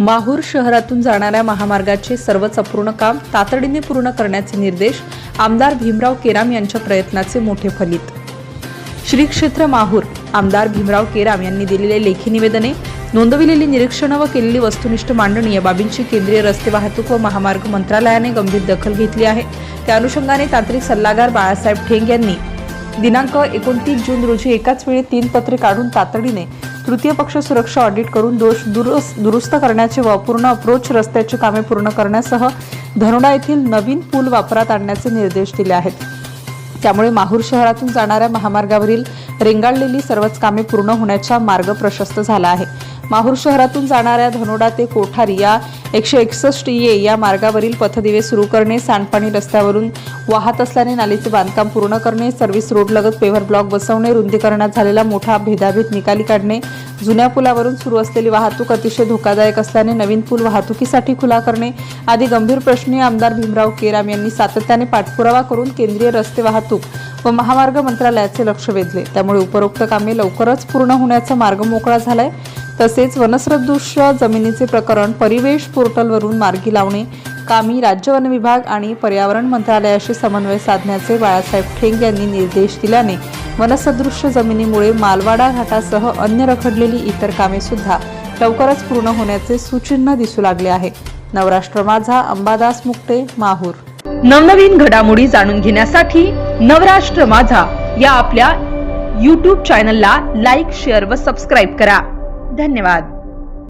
माहूर शहरातून जाणाऱ्या महामार्गाचे सर्वच अपूर्ण काम तातडीने पूर्ण करण्याचे निर्देश आमदार भीमराव केराम यांच्या प्रयत्नाचे मोठे फलित. श्री क्षेत्र माहूर आमदार भीमराव केराम यांनी दिलेले लेखी निवेदने नोंदविलेली निरीक्षणं व केलेली वस्तुनिष्ठ मांडणी या बाबींची केंद्रीय रस्ते वाहतूक व महामार्ग मंत्रालयाने गंभीर दखल घेतली आहे. त्या अनुषंगाने तांत्रिक सल्लागार बाळासाहेब ठेंग यांनी दिनांक एकोणतीस जून रोजी एकाच वेळी तीन पत्रे काढून तातडीने तृतीय पक्ष सुरक्षा ऑडिट करून दोष दुरुस- दुरुस्त करण्याचे व पूर्ण अप्रोच रस्त्याची कामे पूर्ण करण्यासह धनोडा येथील नवीन पूल वापरात आणण्याचे निर्देश दिले आहेत. त्यामुळे माहूर शहरातून जाणाऱ्या महामार्गावरील रेंगाळलेली सर्वच कामे पूर्ण होण्याचा मार्ग प्रशस्त झाला आहे. माहूर शहरातून जाणाऱ्या धनोडा ते कोठारी या एकशे एकसष्ट ये या मार्गावरील पथदिवे सुरू करणे सांडपाणी रस्त्यावरून वाहत असल्याने नालीचे बांधकाम पूर्ण करणे सर्व्हिस रोडलगत पेव्हर ब्लॉक बसवणे रुंदीकरणात झालेला मोठा भेदाभेद निकाली काढणे जुन्या पुलावरून सुरू असलेली वाहतूक अतिशय धोकादायक असल्याने नवीन पूल वाहतुकीसाठी खुला करणे आदी गंभीर प्रश्नी आमदार भीमराव केराम यांनी सातत्याने पाठपुरावा करून केंद्रीय रस्ते वाहतूक व महामार्ग मंत्रालयाचे लक्ष वेधले. त्यामुळे उपरोक्त कामे लवकरच पूर्ण होण्याचा मार्ग मोकळा झालाय. तसेच वनसदृश्य जमिनीचे प्रकरण परिवेश पोर्टलवरून मार्गी लावणे कामी राज्य वन विभाग आणि पर्यावरण मंत्रालयाशी समन्वय साधण्याचे बाळासाहेब ठेंग यांनी निर्देश दिल्याने वनसदृश्य जमिनीमुळे मालवाडा घाटासह अन्य रखडलेली इतर कामे सुद्धा लवकरच पूर्ण होण्याचे सुचिन्ह दिसू लागले आहे. नवराष्ट्र माझा अंबादास मुक्ते माहूर. नवनवीन घडामोडी जाणून घेण्यासाठी नवराष्ट्र माझा या आपल्या यूट्यूब चॅनलला लाईक शेअर व सबस्क्राईब करा. धन्यवाद.